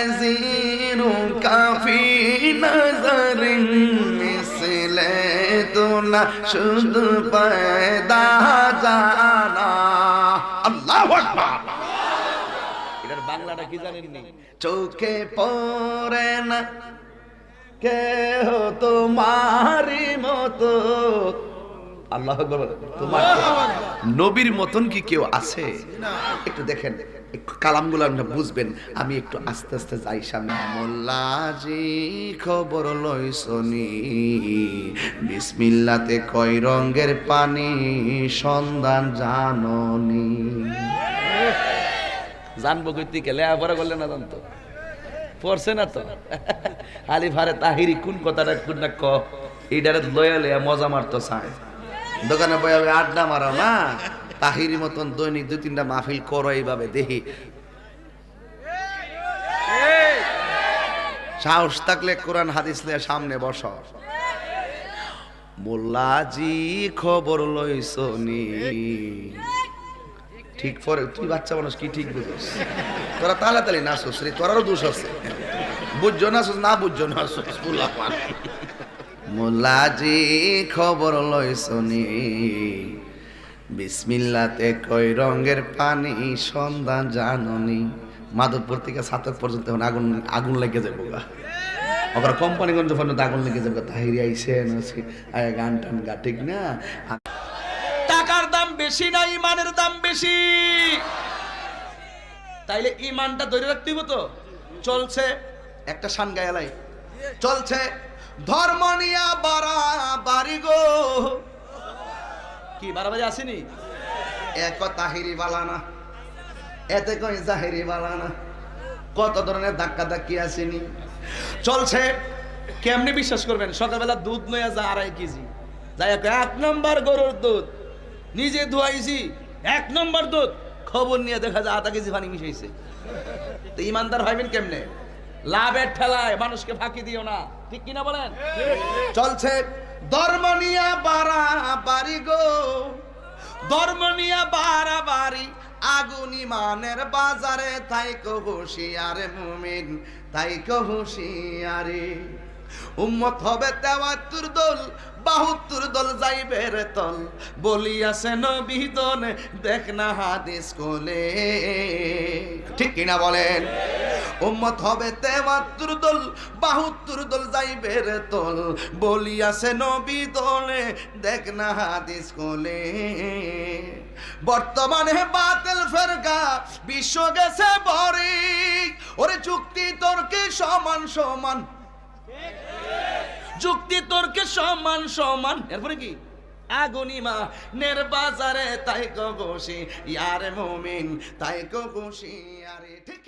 नजीरू काफी नजर मिसले तुला शुद्ध पैदा जाना। अल्लाह अकबर। চোখে পরে না কেহ তোমারি মতো আল্লাহ তোমার নবীর মতন কি কেউ আছে একটু দেখেন কালামগুলো আপনি বুঝবেন। আমি একটু আস্তে আস্তে যাই সামনে। মোল্লাজি খবর লইসনি বিসমিল্লাতে কয় রঙের পানি সন্ধান জাননি। জানব কই থেকে লেখাপড়া করলে না জানতো? পড়ছে না তো? আলি ফারে তাহিরি কোন কথাটা কোন না ক? এইটারে লয়া লয়া মজা মারতো চায় দোকানে আমি আড্ডা মারাও না? তাহিরি মতন দৈনিক দুই তিনটা মাহফিল করো এইভাবে, দেখি। সাহস থাকলে কোরআন হাদিস নিয়ে সামনে বস। মোল্লাজি খবর লইছনি ঠিক পরে, তুই বাচ্চা মানুষ কি ঠিক বুঝিস? তোরা তাড়াতাড়ি নাচস রে, তোরারও দোষ আছে। বুঝছ নাচস, না বুঝছ নাচস। মোল্লাজি খবর লইছনি বিসমিল্লাতে কই রঙের পানি সন্ধান জাননি। মাধবপুর থেকে সাতক পর্যন্ত এখন আগুন আগুন লেগে যাব গা। আবার কোম্পানিগঞ্জ পর্যন্ত আগুন লেগে যাবে তাহিরি আইসে নাচি গান টান গা, ঠিক না? টাকার দাম বেশি না, ইমানের দাম বেশি। তাইলে ইমানটা ধরে রাখতে হইব তো? চলছে। একটা শান গায়ালাই চলছে। ধর্ম নিয়া বাড়া বাড়ি গো। কি বাড়াবাড়ি আসেনি? এক তাহিরি বালানা এতে কই জাহিরি বালানা কত ধরনের ধাক্কা ধাক্কি আসেনি? চলছে কেমনে বিশ্বাস করবেন? সকালবেলা দুধ নয়া যা আড়াই কেজি। যাই এক নম্বর গরুর দুধ। নিজে ধুয়াইছি এক নম্বর দুধ। খবর নিয়ে দেখা যায় আধা কেজি পানি মিশাইছে। তো ইমানদার হইবেন কেমনে? লাভের ঠেলায় মানুষকে ফাঁকি দিও না। ঠিক কিনা বলেন? চলছে ধর্ম নিয়া বাড়া বাড়ি গো। ধর্ম নিয়ে বাড়াবাড়ি আগুন ইমানের বাজারে তাই হুশিয়ারে মুমিন তাই কো হুশিয়ারে। উম্মত হবে তেওয়াত্তর দল বাহাত্তর দল যাইবে রে তল। বলিয়াছে নবী দন দেখ না হাদিস কোলে। ঠিক কিনা বলেন? উম্মত হবে তেওয়াত্তর দল, বাহাত্তর দল যাইবে রে তল। বলিয়াছে নবী দলে, দেখ না হাদিস কোলে। বর্তমানে বাতিল ফেরকা, বিশ্ব গেছে বরি ওরে চুক্তি তর্কে সমান সমান? যুক্তি তর্কে সমান সমান? এরপরে কি? আগুনিমা নের বাজারে তাই কো খুশি ইয়ারে মুমিন তাই কো খুশি আরে ঠিক